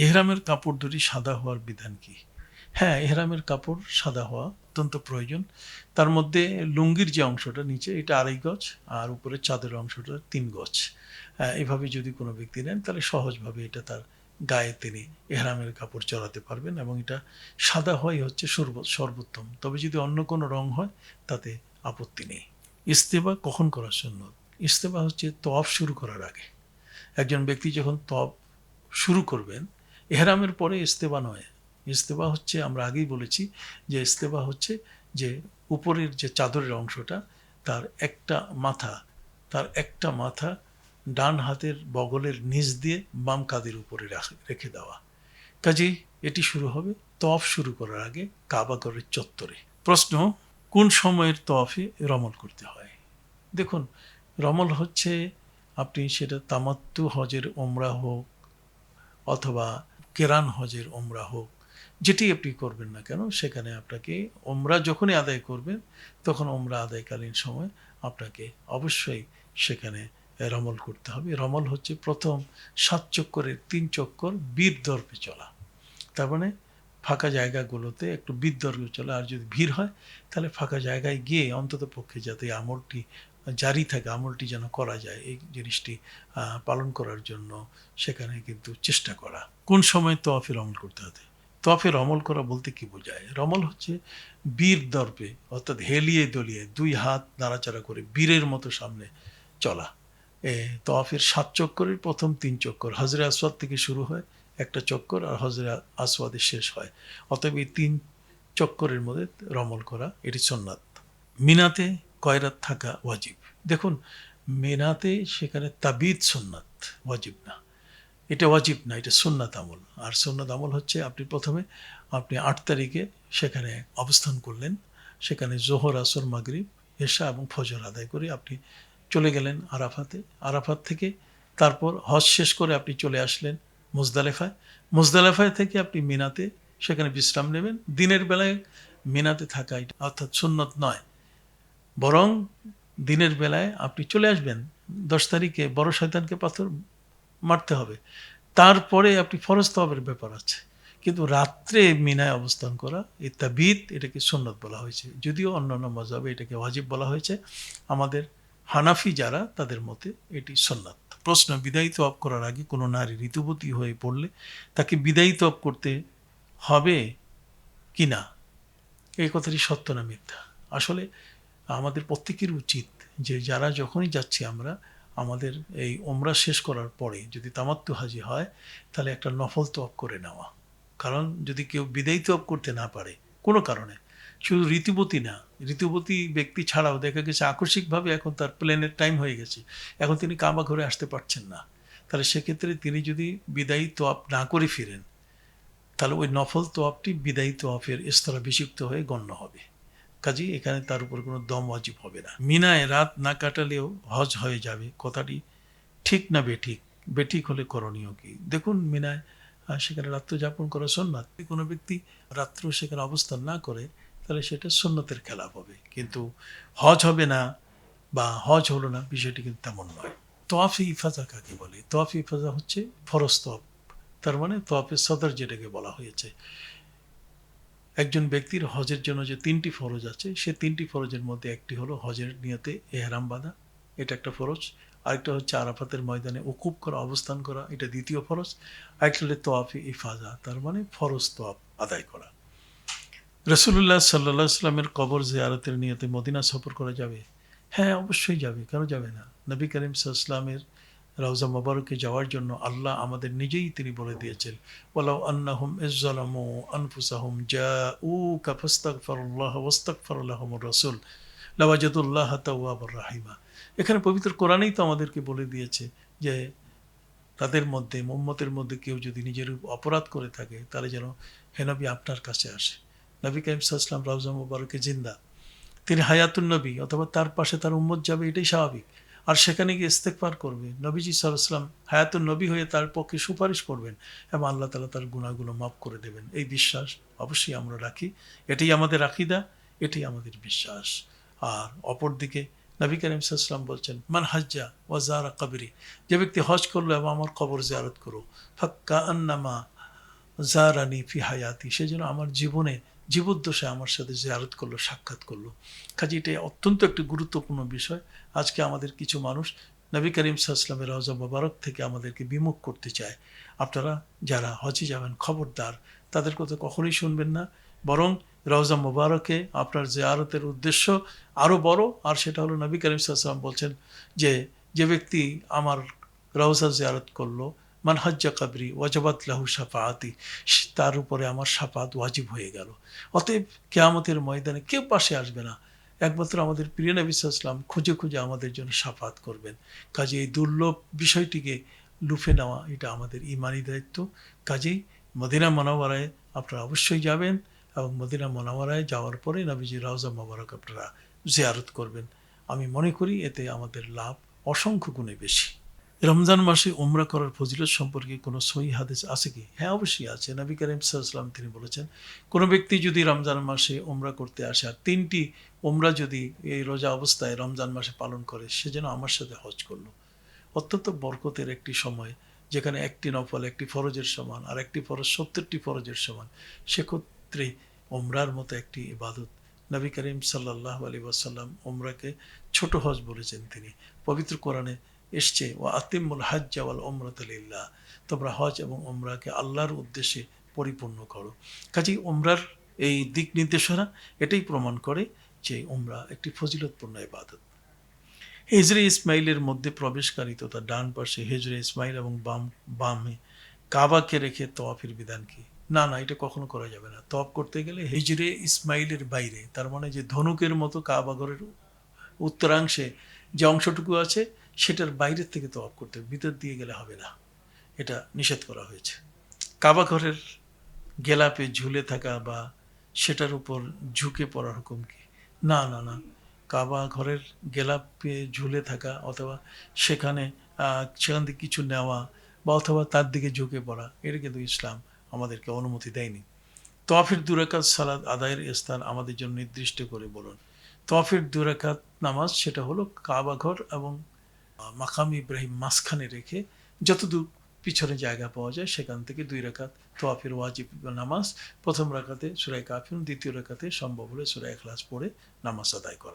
এহরামের কাপড় দুটি সাদা হওয়ার বিধান কি? হ্যাঁ এহরামের কাপড় সাদা হওয়া অত্যন্ত প্রয়োজন। তার মধ্যে লুঙ্গির যে অংশটা নিচে এটা আড়াই গজ আর উপরে চাঁদের অংশটা তিন আহ, এভাবে যদি কোনো ব্যক্তি নেন তাহলে সহজভাবে এটা তার গায়ে তিনি এহরামের কাপড় চড়াতে পারবেন এবং এটা সাদা হওয়াই হচ্ছে সর্ব সর্বোত্তম। তবে যদি অন্য কোনো রং হয় তাতে আপত্তি নেই। ইস্তেফা কখন করার জন্য ইস্তেফা হচ্ছে তফ শুরু করার আগে। একজন ব্যক্তি যখন তপ শুরু করবেন এহরামের পরে ইস্তেফা নয়। ইস্তেফা হচ্ছে, আমরা আগেই বলেছি যে ইস্তেফা হচ্ছে যে উপরের যে চাদরের অংশটা, তার একটা মাথা, তার একটা মাথা ডান হাতের বগলের নিচ দিয়ে বাম কাদের উপরে রাখ- রেখে দেওয়া। কাজেই এটি শুরু হবে তফ শুরু করার আগে কাবাগরের চত্বরে। প্রশ্ন, কোন সময়ের তফে রমল করতে হয়? দেখুন, রমল হচ্ছে আপনি সেটা তামাত্তু হজের ওমরা হোক অথবা কেরান হজের ওমরা হোক, যেটি আপনি করবেন না কেন, সেখানে আপনাকে ওমরা যখনই আদায় করবেন, তখন ওমরা আদায়কালীন সময় আপনাকে অবশ্যই সেখানে রমল করতে হবে। রমল হচ্ছে প্রথম সাত চক্করের তিন চক্কর বীর দর্পে চলা। তার মানে ফাঁকা জায়গাগুলোতে একটু দর্পে চলা, আর যদি ভিড় হয়, তাহলে ফাঁকা জায়গায় গিয়ে অন্তত পক্ষে যাতে আমলটি জারি থাকে, আমলটি যেন করা যায়, এই জিনিসটি পালন করার জন্য সেখানে কিন্তু চেষ্টা করা। কোন সময় তফে রমল করতে হবে? তফে অমল করা বলতে কি বোঝায়? রমল হচ্ছে বীর দর্পে, অর্থাৎ হেলিয়ে দলিয়ে, দুই হাত নাড়াচাড়া করে বীরের মতো সামনে চলা। এ তফের সাত চক্করের প্রথম তিন চক্কর হজরে আসওয়াদ থেকে শুরু হয় একটা চক্কর আর হজরে আসওয়াদে শেষ হয়। অতএব এই তিন চক্করের মধ্যে রমল করা, এটি সন্ন্যাত মিনাতে কয়রাত থাকা ওয়াজিব। দেখুন, মেনাতে সেখানে তাবিদ সুন্নাত, ওয়াজিব না। এটা ওয়াজিব না, এটা সুন্নাত আমল। আর সুন্নাত আমল হচ্ছে আপনি প্রথমে আপনি আট তারিখে সেখানে অবস্থান করলেন, সেখানে জোহর, আসর, মাগরিব, এশা এবং ফজর আদায় করে আপনি চলে গেলেন আরাফাতে। আরাফাত থেকে তারপর হজ শেষ করে আপনি চলে আসলেন মুজদালেফায়। মুজদালেফায় থেকে আপনি মিনাতে সেখানে বিশ্রাম নেবেন। দিনের বেলায় মিনাতে থাকা এটা অর্থাৎ সুন্নত নয়, বরং দিনের বেলায় আপনি চলে আসবেন। দশ তারিখে বড় শয়তানকে পাথর মারতে হবে। তারপরে আপনি ফরজ তবের ব্যাপার আছে। কিন্তু রাত্রে মিনায় অবস্থান করা এই তাবিদ এটাকে সুন্নত বলা হয়েছে। যদিও অন্যান্য মজাবে এটাকে ওয়াজিব বলা হয়েছে। আমাদের হানাফি যারা, তাদের মতে এটি সন্ন্যাত প্রশ্ন বিদায়িত অফ করার আগে কোনো নারী ঋতুবতী হয়ে পড়লে তাকে বিদায়িত অফ করতে হবে কি না এই কথাটি সত্য না মিথ্যা? আসলে আমাদের প্রত্যেকের উচিত যে যারা যখনই যাচ্ছি আমরা, আমাদের এই ওমরা শেষ করার পরে যদি তামাত্তু হাজি হয়, তাহলে একটা নফল তপ করে নেওয়া। কারণ যদি কেউ বিদায়ী তপ করতে না পারে, কোনো কারণে। শুধু ঋতুবতী না ঋতুবতী ব্যক্তি ছাড়াও দেখা গেছে আকস্মিকভাবে এখন তার প্লেনের টাইম হয়ে গেছে, এখন তিনি কামা ঘরে আসতে পারছেন না। তাহলে সেক্ষেত্রে তিনি যদি বিদায়ী তোয়াপ না করে ফিরেন, তাহলে ওই নফল তোয়াপটি বিদায়ী তোয়াফের স্তরাভিষিক্ত হয়ে গণ্য হবে। কাজেই এখানে তার উপর কোনো দম অজীব হবে না। মিনায় রাত না কাটালেও হজ হয়ে যাবে। কথাটি ঠিক না বেঠিক। বেঠিক হলে করণীয় কি? দেখুন মিনায় সেখানে রাত্র যাপন করা সন্ন্যাত কোনো ব্যক্তি রাত্র সেখানে অবস্থান না করে, তাহলে সেটা সন্ন্যতের খেলাপ হবে। কিন্তু হজ হবে না বা হজ হলো না, বিষয়টি কিন্তু তেমন নয়। তোয়াফি ইফাজা কাকে বলে? তোয়াফি ইফাজা হচ্ছে ফরজ তোয়াফ। তার মানে তোয়াফে সদর যেটাকে বলা হয়েছে। একজন ব্যক্তির হজের জন্য যে তিনটি ফরজ আছে, সে তিনটি ফরজের মধ্যে একটি হলো হজের নিয়তে এহরাম বাঁধা, এটা একটা ফরজ। আরেকটা হচ্ছে আরাফাতের ময়দানে উকুব করা, অবস্থান করা, এটা দ্বিতীয় ফরজ। আরেকটা হলে তোয়াফি ইফাজা, তার মানে ফরজ তোয়াফ আদায় করা। রসুল্লাহ সাল্লাহ সাল্লামের কবর জিয়ারতের নিয়তে মদিনা সফর করা যাবে? হ্যাঁ অবশ্যই যাবে। কেন যাবে না? নবী করিম সাল্লামের রওজা মোবারকে যাওয়ার জন্য আল্লাহ আমাদের নিজেই তিনি বলে দিয়েছেন ওলাউ আন্নাহুম ইজ্জালামু আনফুসাহুম জাউ কাফাস্তাগফিরুল্লাহ ওয়াস্তাগফিরুল্লাহুম রাসূল, লাওয়াজাদুল্লাহ তাওয়াবুর রাহিমা। এখানে পবিত্র কোরআনেই তো আমাদেরকে বলে দিয়েছে যে, তাদের মধ্যে মোহাম্মতের মধ্যে কেউ যদি নিজের অপরাধ করে থাকে, তাহলে যেন হে নবী আপনার কাছে আসে। নবী কাইম সাল্লাম রওজা মুবারকে জিন্দা। তিনি হায়াতুন নবী, অথবা তার পাশে তার উম্মত যাবে, এটাই স্বাভাবিক। আর সেখানে গিয়ে ইস্তেকবার করবে। নবীজি সাল্লাম হায়াতুন নবী হয়ে তার পক্ষে সুপারিশ করবেন এবং আল্লাহ তালা তার গুণাগুলো মাফ করে দেবেন। এই বিশ্বাস অবশ্যই আমরা রাখি। এটাই আমাদের আকিদা, এটাই আমাদের বিশ্বাস। আর অপরদিকে নবী করিম সাল্লাম বলছেন, মান হাজ্জা ওয়াজারা কবরি, যে ব্যক্তি হজ করল এবং আমার কবর জিয়ারত করো, ফাক্কা আন্নামা জারানি ফি হায়াতি, সে যেন আমার জীবনে জীবদ্দশে আমার সাথে জিয়ারত করল, সাক্ষাৎ করল। কাজে এটা অত্যন্ত একটি গুরুত্বপূর্ণ বিষয়। আজকে আমাদের কিছু মানুষ নবী করিম সাহসলামের রওজা মোবারক থেকে আমাদেরকে বিমুখ করতে চায়। আপনারা যারা হজে যাবেন, খবরদার, তাদের কথা কখনোই শুনবেন না। বরং রওজা মোবারকে আপনার জিয়ারতের উদ্দেশ্য আরও বড়। আর সেটা হলো নবী করিম সাহসালাম বলছেন যে যে ব্যক্তি আমার রওজা জিয়ারত করল মানহাজ্জা কাবরি ওয়াজাবাত লাহু সাফাআতি তার উপরে আমার সাফাত ওয়াজিব হয়ে গেল। অতএব কেয়ামতের ময়দানে কেউ পাশে আসবে না। একমাত্র আমাদের প্রিয় নবী ইসলাম খুঁজে খুঁজে আমাদের জন্য সাফাত করবেন। কাজে এই দুর্লভ বিষয়টিকে লুফে নেওয়া, এটা আমাদের ইমানি দায়িত্ব। কাজেই মদিনা মনোবরায় আপনারা অবশ্যই যাবেন এবং মদিনা মনোবরায় যাওয়ার পরে নবীজি রাউজা মোবারক আপনারা জিয়ারত করবেন। আমি মনে করি এতে আমাদের লাভ অসংখ্য গুণে বেশি। রমজান মাসে উমরা করার ফজিলত সম্পর্কে কোনো সহি হাদিস আছে কি? হ্যাঁ অবশ্যই আছে। নবী করিম সাল্লাম তিনি বলেছেন, কোনো ব্যক্তি যদি রমজান মাসে উমরা করতে আসে আর তিনটি উমরা যদি এই রোজা অবস্থায় রমজান মাসে পালন করে, সে যেন আমার সাথে হজ করল। অত্যন্ত বরকতের একটি সময়, যেখানে একটি নফল, একটি ফরজের সমান আর একটি ফরজ, সত্তরটি ফরজের সমান, সেক্ষেত্রে ওমরার মতো একটি ইবাদত নবী করিম সাল্লাহ আলী ওয়াসাল্লাম ওমরাকে ছোট হজ বলেছেন তিনি। পবিত্র কোরআনে এসছে ও আতিমুল হজ ওয়াল তোমরা হজ এবং ওমরাকে আল্লাহর উদ্দেশ্যে পরিপূর্ণ করো। কাজেই ওমরার এই দিক নির্দেশনা এটাই প্রমাণ করে যে ওমরা একটি ফজিলতপূর্ণ ইবাদত। হেজরে ইসমাইলের মধ্যে প্রবেশকারী তথা ডান পাশে। হেজরে ইসমাইল এবং বাম, বামে কাবাকে রেখে তওয়াফের বিধান কি? না না, এটা কখনো করা যাবে না। তওয়াফ করতে গেলে হিজরে ইসমাইলের বাইরে, তার মানে যে ধনুকের মতো কাবাগরের উত্তরাংশে যে অংশটুকু আছে সেটার বাইরের থেকে তওয়াফ করতে ভিতর দিয়ে গেলে হবে না। এটা নিষেধ করা হয়েছে। কাবাঘরের গেলাপে ঝুলে থাকা বা সেটার উপর ঝুঁকে পড়ার হুকুম কি? না না না। কাবা ঘরের গেলাপে ঝুলে থাকা অথবা সেখানে সেখান থেকে কিছু নেওয়া বা অথবা তার দিকে ঝুঁকে পড়া, এটা কিন্তু ইসলাম আমাদেরকে অনুমতি দেয়নি। তফির দুরাকাত সালাদ আদায়ের স্থান আমাদের জন্য নির্দিষ্ট করে বলুন। তফের দুরাকাত নামাজ সেটা হলো কাবা ঘর এবং মাকাম ইব্রাহিম মাঝখানে রেখে যতদূর পিছনে জায়গা পাওয়া যায় সেখান থেকে দুই রেখাত তোয়াফের ওয়াজিব নামাজ, প্রথম রেখাতে সুরাই কাফিন দ্বিতীয় রেখাতে সম্ভব হলে সুরাই খ্লাস পড়ে নামাজ আদায় করা।